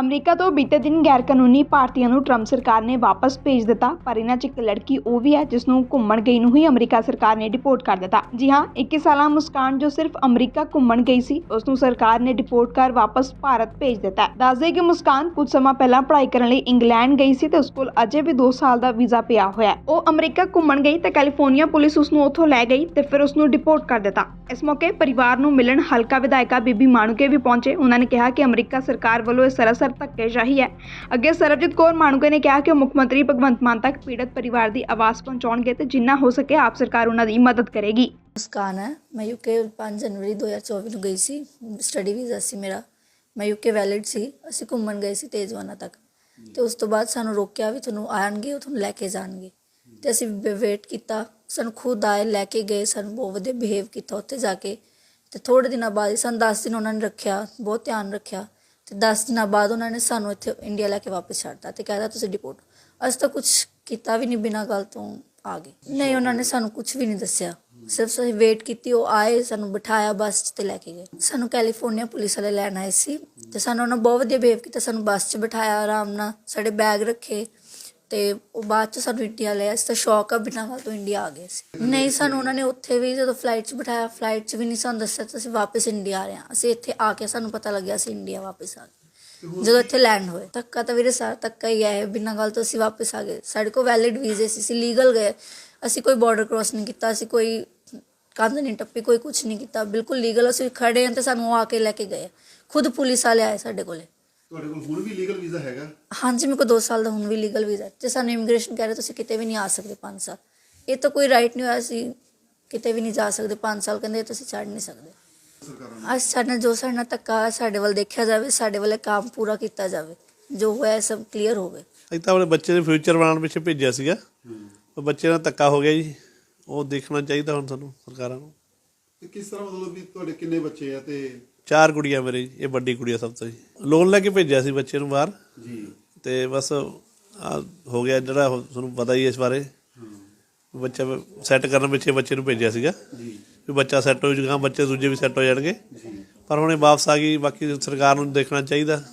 America ਤੋਂ ਬੀਤੇ ਦਿਨ ਗੈਰ ਕਾਨੂੰਨੀ ਭਾਰਤੀਆਂ ਨੂੰ ਟਰੰਪ ਸਰਕਾਰ ਨੇ ਵਾਪਸ ਭੇਜ ਦਿੱਤਾ, ਪਰ ਇਹਨਾਂ 'ਚ ਇੱਕ ਲੜਕੀ ਉਹ ਵੀ ਹੈ ਜਿਸ ਨੂੰ ਘੁੰਮਣ ਗਈ ਨੂੰ ਹੀ ਅਮਰੀਕਾ ਸਰਕਾਰ ਨੇ ਡਿਪੋਰਟ ਕਰ ਦਿੱਤਾ। ਜੀ ਹਾਂ 21 ਸਾਲਾ ਮੁਸਕਾਨ ਜੋ ਸਿਰਫ ਅਮਰੀਕਾ ਘੁੰਮਣ ਗਈ ਸੀ, ਉਸ ਨੂੰ ਸਰਕਾਰ ਨੇ ਡਿਪੋਰਟ ਕਰ ਵਾਪਸ ਭਾਰਤ ਭੇਜ ਦਿੱਤਾ ਦੱਸ ਦੇਈਏ ਕਿ ਮੁਸਕਾਨ ਕੁਝ ਸਮਾਂ ਪਹਿਲਾਂ ਪੜ੍ਹਾਈ ਕਰਨ ਲਈ ਇੰਗਲੈਂਡ ਗਈ ਸੀ ਤੇ ਉਸ ਕੋਲ ਅਜੇ ਵੀ 2 ਸਾਲ ਦਾ ਵੀਜ਼ਾ ਪਿਆ ਹੋਇਆ ਉਹ ਅਮਰੀਕਾ ਘੁੰਮਣ ਗਈ ਤੇ ਕੈਲੀਫੋਰਨੀਆ ਪੁਲਿਸ ਉਸ ਨੂੰ ਉੱਥੋਂ ਲੈ ਗਈ ਤੇ ਫਿਰ ਉਸ ਨੂੰ ਡਿਪੋਰਟ ਕਰ ਦਿੱਤਾ। ਇਸ ਮੌਕੇ ਪਰਿਵਾਰ ਨੂੰ ਮਿਲਣ ਹਲਕਾ ਵਿਧਾਇਕਾ ਬੀਬੀ ਮਾਣੂਕੇ ਵੀ ਪਹੁੰਚੇ। ਉਹਨਾਂ ਨੇ ਕਿਹਾ ਕਿ ਅਮਰੀਕਾ ਸਰਕਾਰ ਵੱਲੋਂ ਇਹ ਸਰਾਸਰ ਧੱਕੇਸ਼ਾਹੀ ਹੈ। ਅੱਗੇ ਸਰਬਜੀਤ ਕੌਰ ਮਾਣੂਕੇ ਨੇ ਕਿਹਾ ਕਿ ਮੁੱਖ ਮੰਤਰੀ ਭਗਵੰਤ ਮਾਨ ਤੱਕ ਪੀੜਤ ਪਰਿਵਾਰ ਦੀ ਆਵਾਜ਼ ਪਹੁੰਚਾਉਣਗੇ ਤੇ ਜਿੰਨਾ ਹੋ ਸਕੇ ਆਪ ਸਰਕਾਰ ਉਹਨਾਂ ਦੀ ਮਦਦ ਕਰੇਗੀ। ਮੁਸਕਾਨ ਹੈ। ਮੈਂ ਯੂਕੇ 5 ਜਨਵਰੀ 2024 ਨੂੰ ਗਈ ਸੀ। ਸਟੱਡੀ ਵੀਜ਼ਾ ਸੀ ਮੇਰਾ। ਮੈਂ ਯੂਕੇ ਵੈਲਿਡ ਸੀ। ਅਸੀਂ ਘੁੰਮਣ ਗਏ ਸੀ ਤੇਜਵਾਨਾ ਤੱਕ। ਤੇ ਉਸ ਤੋਂ ਬਾਅਦ ਸਾਨੂੰ ਰੋਕਿਆ ਵੀ ਤੁਹਾਨੂੰ ਆਣਗੇ ਉਹ ਤੁਹਾਨੂੰ ਲੈ ਕੇ ਜਾਣਗੇ। ਤੇ ਅਸੀਂ ਵੇਟ ਕੀਤਾ। ਸਾਨੂੰ ਖੁਦ ਆਏ, ਲੈ ਕੇ ਗਏ। ਸਾਨੂੰ ਬਹੁਤ ਵਧੀਆ ਬਿਹੇਵ ਕੀਤਾ ਉੱਥੇ ਜਾ ਕੇ। ਤੇ ਥੋੜੇ ਦਿਨਾਂ ਬਾਅਦ ਸਾਨੂੰ 10 ਦਿਨ ਉਹਨਾਂ ਨੇ ਰੱਖਿਆ, ਬਹੁਤ ਧਿਆਨ ਰੱਖਿਆ। ਤੇ 10 ਦਿਨਾਂ ਬਾਅਦ ਉਹਨਾਂ ਨੇ ਸਾਨੂੰ ਇੱਥੇ ਇੰਡੀਆ ਲੈ ਕੇ ਵਾਪਸ ਛੱਡਤਾ ਤੇ ਕਹਿੰਦਾ ਤੁਸੀਂ ਡਿਪੋਰਟ ਅਸੀਂ ਤਾਂ ਕੁਝ ਕੀਤਾ ਵੀ ਨਹੀਂ ਬਿਨਾਂ ਗੱਲ ਤੋਂ ਆ ਗਏ। ਨਹੀਂ, ਉਹਨਾਂ ਨੇ ਸਾਨੂੰ ਕੁਝ ਵੀ ਨਹੀਂ ਦੱਸਿਆ। ਸਿਰਫ ਅਸੀਂ ਵੇਟ ਕੀਤੀ, ਉਹ ਆਏ, ਸਾਨੂੰ ਬਿਠਾਇਆ ਬੱਸ 'ਚ ਤੇ ਲੈ ਕੇ ਗਏ। ਸਾਨੂੰ ਕੈਲੀਫੋਰਨੀਆ ਪੁਲਿਸ ਵਾਲੇ ਲੈਣ ਆਏ ਸੀ ਤੇ ਸਾਨੂੰ ਉਹਨਾਂ ਬਹੁਤ ਵਧੀਆ ਬਿਹੇਵ ਕੀਤਾ, ਸਾਨੂੰ ਬੱਸ 'ਚ ਬਿਠਾਇਆ ਆਰਾਮ ਨਾਲ, ਸਾਡੇ ਬੈਗ ਰੱਖੇ। ਤੇ ਉਹ ਬਾਅਦ 'ਚ ਸਾਨੂੰ ਇੰਡੀਆ ਲਿਆ। ਅਸੀਂ ਤਾਂ ਸ਼ੌਕ ਆ ਬਿਨਾਂ ਗੱਲ ਤੋਂ ਇੰਡੀਆ ਆ ਗਏ ਸੀ। ਨਹੀਂ, ਸਾਨੂੰ ਉਹਨਾਂ ਨੇ ਉੱਥੇ ਵੀ ਜਦੋਂ ਫਲਾਈਟ 'ਚ ਬਿਠਾਇਆ ਫਲਾਈਟ 'ਚ ਵੀ ਨਹੀਂ ਸਾਨੂੰ ਦੱਸਿਆ ਤਾਂ ਅਸੀਂ ਵਾਪਸ ਇੰਡੀਆ ਆ ਰਹੇ ਹਾਂ। ਅਸੀਂ ਇੱਥੇ ਆ ਕੇ ਸਾਨੂੰ ਪਤਾ ਲੱਗਿਆ ਅਸੀਂ ਇੰਡੀਆ ਵਾਪਸ ਆ ਗਏ। ਜਦੋਂ ਇੱਥੇ ਲੈਂਡ ਹੋਏ। ਧੱਕਾ ਤਾਂ ਵੀਰੇ ਸਾਰਾ ਧੱਕਾ ਹੀ ਹੈ ਬਿਨਾਂ ਗੱਲ ਤੋਂ ਅਸੀਂ ਵਾਪਸ ਆ ਗਏ। ਸਾਡੇ ਕੋਲ ਵੈਲਿਡ ਵੀਜ਼ੇ ਸੀ, ਅਸੀਂ ਲੀਗਲ ਗਏ। ਅਸੀਂ ਕੋਈ ਬਾਰਡਰ ਕ੍ਰਾਸ ਨਹੀਂ ਕੀਤਾ, ਅਸੀਂ ਕੋਈ ਕੰਧ ਨਹੀਂ ਟੱਪੀ, ਕੋਈ ਕੁਝ ਨਹੀਂ ਕੀਤਾ। ਬਿਲਕੁਲ ਲੀਗਲ ਅਸੀਂ ਖੜੇ ਹਾਂ ਤੇ ਸਾਨੂੰ ਉਹ ਆ ਕੇ ਲੈ ਕੇ ਗਏ। ਖੁਦ ਪੁਲਿਸ ਵਾਲੇ ਆਏ ਸਾਡੇ ਕੋਲੇ। ਤੁਹਾਡੇ ਕੋਲ ਹੁਣ ਵੀ ਲੀਗਲ ਵੀਜ਼ਾ ਹੈਗਾ? ਹਾਂਜੀ ਮੇਰੇ ਕੋਲ 2 ਸਾਲ ਦਾ ਹੁਣ ਵੀ ਲੀਗਲ ਵੀਜ਼ਾ ਤੇ ਸਾਨੂੰ ਇਮੀਗ੍ਰੇਸ਼ਨ ਕਹਿ ਰਹੇ ਤੁਸੀਂ ਕਿਤੇ ਵੀ ਨਹੀਂ ਆ ਸਕਦੇ 5 ਸਾਲ। ਇਹ ਤਾਂ ਕੋਈ ਰਾਈਟ ਨਹੀਂ ਹੋਇਆ ਸੀ ਕਿਤੇ ਵੀ ਨਹੀਂ ਜਾ ਸਕਦੇ 5 ਸਾਲ। ਕਹਿੰਦੇ ਤੁਸੀਂ ਛੱਡ ਨਹੀਂ ਸਕਦੇ। ਅੱਜ ਸਾਡੇ ਨਾਲ ਜੋ ਸਾਡੇ ਨਾਲ ਧੱਕਾ ਸਾਡੇ ਵੱਲ ਦੇਖਿਆ ਜਾਵੇ ਸਾਡੇ ਵੱਲ ਕੰਮ ਪੂਰਾ ਕੀਤਾ ਜਾਵੇ। ਜੋ ਹੋਇਆ ਸਭ ਕਲੀਅਰ ਹੋਵੇ ਅਸੀਂ ਤਾਂ ਆਪਣੇ ਬੱਚੇ ਦੇ ਫਿਊਚਰ ਬਣਾਉਣ ਪਿੱਛੇ ਭੇਜਿਆ ਸੀਗਾ। ਉਹ ਬੱਚੇ ਨਾਲ ਧੱਕਾ ਹੋ ਗਿਆ ਜੀ। ਉਹ ਦੇਖਣਾ ਚਾਹੀਦਾ ਹੁਣ ਸਾਨੂੰ ਸਰਕਾਰਾਂ ਨੂੰ। ਕਿਸ ਤਰ੍ਹਾਂ ਮਤਲਬ ਵੀ ਤੁਹਾਡੇ ਕਿੰਨੇ ਬੱਚੇ ਆ ਤੇ ਚਾਰ ਕੁੜੀਆਂ ਮੇਰੇ ਜੀ, ਇਹ ਵੱਡੀ ਕੁੜੀ ਆ ਸਭ ਤੋਂ ਜੀ। ਲੋਨ ਲੈ ਕੇ ਭੇਜਿਆ ਸੀ ਬੱਚੇ ਨੂੰ ਬਾਹਰ। ਜੀ। ਤੇ ਬਸ ਆ ਹੋ ਗਿਆ ਜਿਹੜਾ ਉਹ ਤੁਹਾਨੂੰ ਪਤਾ ਹੀ ਹੈ ਇਸ ਬਾਰੇ। ਬੱਚਾ ਸੈੱਟ ਕਰਨ ਪਿੱਛੇ ਬੱਚੇ ਨੂੰ ਭੇਜਿਆ ਸੀਗਾ। ਜੀ। ਵੀ ਬੱਚਾ ਸੈੱਟ ਹੋ ਜਾਊਗਾ ਬੱਚੇ ਦੂਜੇ ਵੀ ਸੈੱਟ ਹੋ ਜਾਣਗੇ। ਜੀ। ਪਰ ਹੁਣ ਇਹ ਵਾਪਸ ਆ ਗਈ ਬਾਕੀ ਸਰਕਾਰ ਨੂੰ ਦੇਖਣਾ ਚਾਹੀਦਾ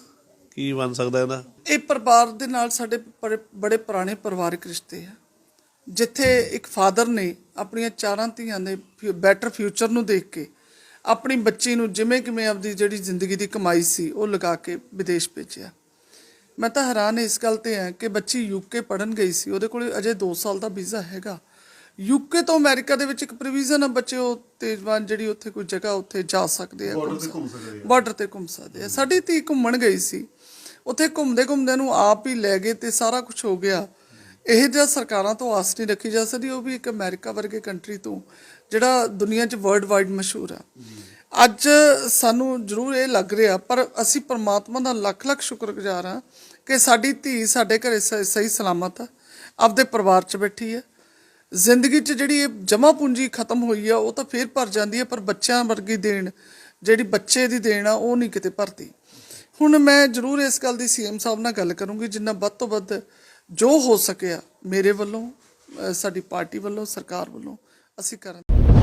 ਕੀ ਬਣ ਸਕਦਾ ਇਹਦਾ। ਇਹ ਪਰਿਵਾਰ ਦੇ ਨਾਲ ਸਾਡੇ ਬੜੇ- ਬੜੇ ਪੁਰਾਣੇ ਪਰਿਵਾਰਕ ਰਿਸ਼ਤੇ ਆ। ਜਿੱਥੇ ਇੱਕ ਫਾਦਰ ਨੇ ਆਪਣੀਆਂ ਚਾਰਾਂ ਧੀਆਂ ਦੇ ਬੈਟਰ ਫਿਊਚਰ ਨੂੰ ਦੇਖ ਕੇ ਆਪਣੀ ਬੱਚੀ ਨੂੰ ਜਿਵੇਂ ਕਿਵੇਂ ਆਪਦੀ ਜਿਹੜੀ ਜ਼ਿੰਦਗੀ ਦੀ ਕਮਾਈ ਸੀ ਉਹ ਲਗਾ ਕੇ ਵਿਦੇਸ਼ ਭੇਜਿਆ। ਮੈਂ ਤਾਂ ਹੈਰਾਨ ਇਸ ਗੱਲ ਤੇ ਹਾਂ ਕਿ ਬੱਚੀ ਯੂਕੇ ਪੜਨ ਗਈ ਸੀ। ਉਹਦੇ ਕੋਲ ਅਜੇ 2 ਸਾਲ ਦਾ ਵੀਜ਼ਾ ਹੈਗਾ। ਯੂਕੇ ਤੋਂ ਅਮਰੀਕਾ ਦੇ ਵਿੱਚ ਇੱਕ ਪ੍ਰੋਵੀਜ਼ਨ ਆ ਬੱਚੇ ਉਹ ਤੇਜ਼ਵਾਨ ਜਿਹੜੀ ਉੱਥੇ ਕੋਈ ਜਗ੍ਹਾ ਉੱਥੇ ਜਾ ਸਕਦੇ ਆ Border ਤੇ ਘੁੰਮ ਸਕਦੇ ਆ। ਬਾਰਡਰ ਤੇ ਘੁੰਮ ਸਕਦੇ ਆ। ਸਾਡੀ ਧੀ ਘੁੰਮਣ ਗਈ ਸੀ। ਉੱਥੇ ਘੁੰਮਦੇ ਘੁੰਮਦੇ ਨੂੰ ਆਪ ਹੀ ਲੈ ਗਏ ਤੇ ਸਾਰਾ ਕੁਝ ਹੋ ਗਿਆ। ਇਹ ਜਿਹਾ ਸਰਕਾਰਾਂ ਤੋਂ ਆਸ ਨਹੀਂ ਰੱਖੀ ਜਾ ਸਕਦੀ, ਉਹ ਵੀ ਇੱਕ ਅਮਰੀਕਾ ਵਰਗੇ ਕੰਟਰੀ ਤੋਂ, ਜਿਹੜਾ ਦੁਨੀਆ 'ਚ ਵਰਲਡ ਵਾਈਡ ਮਸ਼ਹੂਰ ਆ। ਅੱਜ ਸਾਨੂੰ ਜ਼ਰੂਰ ਇਹ ਲੱਗ ਰਿਹਾ, ਪਰ ਅਸੀਂ ਪਰਮਾਤਮਾ ਦਾ ਲੱਖ ਲੱਖ ਸ਼ੁਕਰਗੁਜ਼ਾਰ ਹਾਂ ਕਿ ਸਾਡੀ ਧੀ ਸਾਡੇ ਘਰੇ ਸ- ਸਹੀ ਸਲਾਮਤ ਆ, ਆਪਦੇ ਪਰਿਵਾਰ 'ਚ ਬੈਠੀ ਆ। ਜ਼ਿੰਦਗੀ 'ਚ ਜਿਹੜੀ ਇਹ ਜਮਾ ਪੂੰਜੀ ਖਤਮ ਹੋਈ ਆ, ਉਹ ਤਾਂ ਫੇਰ ਭਰ ਜਾਂਦੀ ਹੈ ਪਰ ਬੱਚਿਆਂ ਵਰਗੀ ਦੇਣ, ਜਿਹੜੀ ਬੱਚੇ ਦੀ ਦੇਣ ਆ, ਉਹ ਨਹੀਂ ਕਿਤੇ ਭਰਦੀ। ਹੁਣ ਮੈਂ ਜ਼ਰੂਰ ਇਸ ਗੱਲ ਦੀ ਸੀਐਮ ਸਾਹਿਬ ਨਾਲ ਗੱਲ ਕਰੂੰਗੀ, ਜਿੰਨਾ ਵੱਧ ਤੋਂ ਵੱਧ ਜੋ ਹੋ ਸਕਿਆ ਮੇਰੇ ਵੱਲੋਂ ਸਾਡੀ ਪਾਰਟੀ ਵੱਲੋਂ ਸਰਕਾਰ ਵੱਲੋਂ ਅਸੀਂ ਕਰਨ